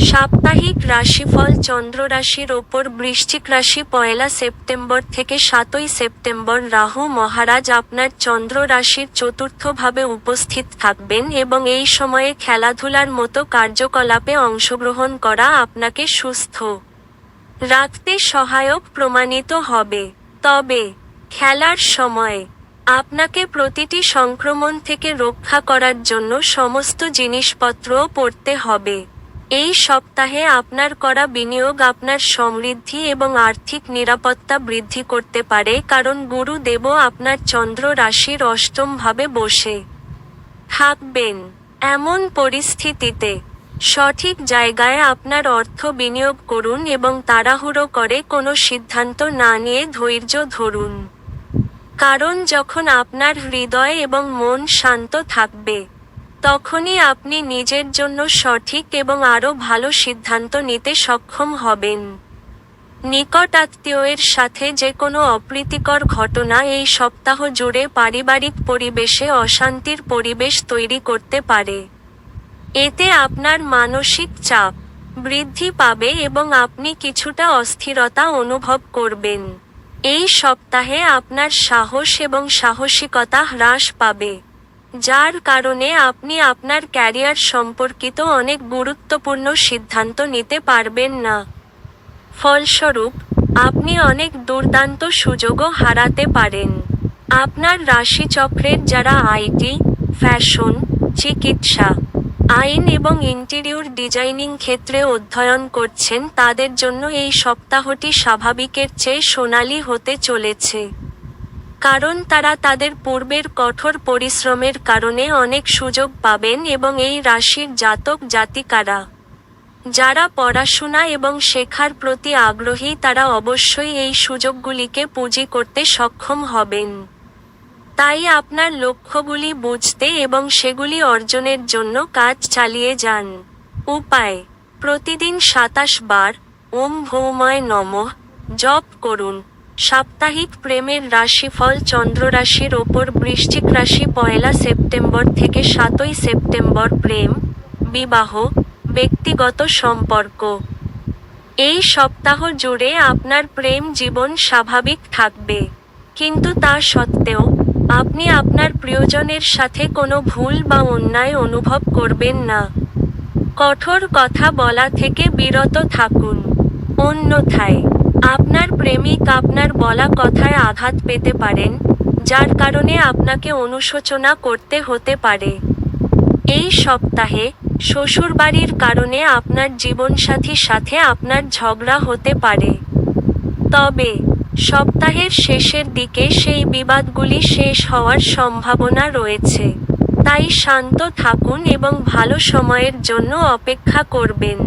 সাপ্তাহিক রাশিফল চন্দ্র রাশির ওপর বৃশ্চিক রাশি পয়লা সেপ্টেম্বর থেকে সাতই সেপ্টেম্বর রাহু মহারাজ আপনার চন্দ্র রাশির চতুর্থভাবে উপস্থিত থাকবেন এবং এই সময়ে খেলাধুলার মতো কার্যকলাপে অংশগ্রহণ করা আপনাকে সুস্থ রাখতে সহায়ক প্রমাণিত হবে। তবে খেলার সময় আপনাকে প্রতিটি সংক্রমণ থেকে রক্ষা করার জন্য সমস্ত জিনিসপত্রও পড়তে হবে। এই সপ্তাহে আপনার করা বিনিয়োগ আপনার সমৃদ্ধি এবং আর্থিক নিরাপত্তা বৃদ্ধি করতে পারে, কারণ গুরুদেবও আপনার চন্দ্র রাশির অষ্টম ভাবে বসে থাকবেন। এমন পরিস্থিতিতে সঠিক জায়গায় আপনার অর্থ বিনিয়োগ করুন এবং তাড়াহুড়ো করে কোনো সিদ্ধান্ত না নিয়ে ধৈর্য ধরুন। কারণ যখন আপনার হৃদয় এবং মন শান্ত থাকবে তখনই আপনি নিজের জন্য সঠিক এবং আরও ভালো সিদ্ধান্ত নিতে সক্ষম হবেন। নিকট আত্মীয়ের সাথে যে কোনো অপ্রীতিকর ঘটনা এই সপ্তাহ জুড়ে পারিবারিক পরিবেশে অশান্তির পরিবেশ তৈরি করতে পারে। এতে আপনার মানসিক চাপ বৃদ্ধি পাবে এবং আপনি কিছুটা অস্থিরতা অনুভব করবেন। এই সপ্তাহে আপনার সাহস এবং সাহসিকতা হ্রাস পাবে। যার কারণে আপনি আপনার ক্যারিয়ার সম্পর্কিত অনেক গুরুত্বপূর্ণ সিদ্ধান্ত নিতে পারবেন না। ফলস্বরূপ, আপনি অনেক দুর্দান্ত সুযোগও হারাতে পারেন। আপনার রাশিচক্রের যারা আইটি ফ্যাশন, চিকিৎসা, আইন এবং ইন্টেরিয়র ডিজাইনিং ক্ষেত্রে অধ্যয়ন করছেন, তাদের জন্য এই সপ্তাহটি স্বাভাবিকের চেয়ে সোনালি হতে চলেছে। কারণ তারা তাদের পূর্বের কঠোর পরিশ্রমের কারণে অনেক সুযোগ পাবেন এবং এই রাশির জাতক জাতিকারা। যারা পড়াশোনা এবং শেখার প্রতি আগ্রহী, তারা অবশ্যই এই সুযোগগুলিকে পুঁজি করতে সক্ষম হবেন। তাই আপনার লক্ষ্যগুলি বুঝতে এবং সেগুলি অর্জনের জন্য কাজ চালিয়ে যান। উপায়, প্রতিদিন সাতাশ বার, ওম ভৌময় নমঃ, জপ করুন। সাপ্তাহিক প্রেমের রাশিফল চন্দ্র রাশির ওপর বৃশ্চিক রাশি পয়লা সেপ্টেম্বর থেকে সাতই সেপ্টেম্বর প্রেম, বিবাহ, ব্যক্তিগত সম্পর্ক। এই সপ্তাহ জুড়ে আপনার প্রেম জীবন স্বাভাবিক থাকবে। কিন্তু তা সত্ত্বেও আপনি আপনার প্রিয়জনের সাথে কোনো ভুল বা অন্যায় অনুভব করবেন না। কঠোর কথা বলা থেকে বিরত থাকুন। অন্যথায় আপনার প্রেমিক আপনার বলা কথায় আঘাত পেতে পারেন, যার কারণে আপনাকে অনুশোচনা করতে হতে পারে। এই সপ্তাহে শ্বশুরবাড়ির কারণে আপনার জীবনসাথীর সাথে আপনার ঝগড়া হতে পারে। তবে সপ্তাহের শেষের দিকে সেই বিবাদগুলি শেষ হওয়ার সম্ভাবনা রয়েছে। তাই শান্ত থাকুন এবং ভালো সময়ের জন্য অপেক্ষা করবেন।